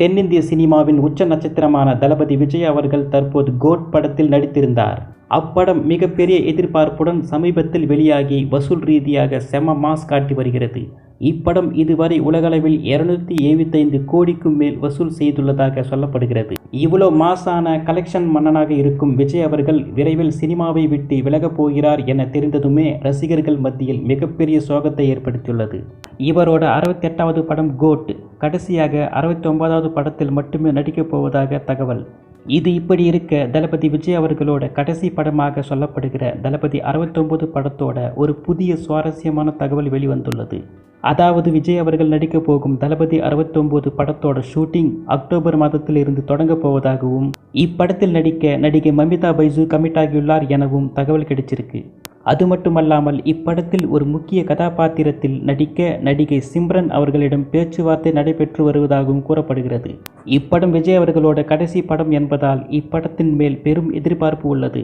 தென்னிந்திய சினிமாவின் உச்ச நட்சத்திரமான தளபதி விஜய் அவர்கள் தற்போது கோட் படத்தில் நடித்திருந்தார். அப்படம் மிகப்பெரிய எதிர்பார்ப்புடன் சமீபத்தில் வெளியாகி வசூல் ரீதியாக செம மாஸ் காட்டி வருகிறது. இப்படம் இதுவரை உலகளவில் இருநூத்தி எழுபத்தைந்து கோடிக்கும் மேல் வசூல் செய்துள்ளதாக சொல்லப்படுகிறது. இவ்வளோ மாசான கலெக்ஷன் மன்னனாக இருக்கும் விஜய் அவர்கள் விரைவில் சினிமாவை விட்டு விலகப் போகிறார் என தெரிந்ததுமே ரசிகர்கள் மத்தியில் மிகப்பெரிய சோகத்தை ஏற்படுத்தியுள்ளது. இவரோட அறுபத்தெட்டாவது படம் கோட் கடைசியாக அறுபத்தொன்பதாவது படத்தில் மட்டுமே நடிக்கப் போவதாக தகவல். இது இப்படி இருக்க தளபதி விஜய் அவர்களோட கடைசி படமாக சொல்லப்படுகிற தளபதி அறுபத்தொம்பது படத்தோட ஒரு புதிய சுவாரஸ்யமான தகவல் வெளிவந்துள்ளது. அதாவது விஜய் அவர்கள் நடிக்கப் போகும் தளபதி அறுபத்தொன்பது படத்தோட ஷூட்டிங் அக்டோபர் மாதத்தில் இருந்து தொடங்க போவதாகவும் இப்படத்தில் நடிக்க நடிகை மமிதா பைஜு கமிட் ஆகியுள்ளார் எனவும் தகவல் கிடைச்சிருக்கு. அது மட்டுமல்லாமல் இப்படத்தில் ஒரு முக்கிய கதாபாத்திரத்தில் நடிக்க நடிகை சிம்ரன் அவர்களிடம் பேச்சுவார்த்தை நடைபெற்று வருவதாகவும் கூறப்படுகிறது. இப்படம் விஜய் அவர்களோட கடைசி படம் என்பதால் இப்படத்தின் மேல் பெரும் எதிர்பார்ப்பு உள்ளது.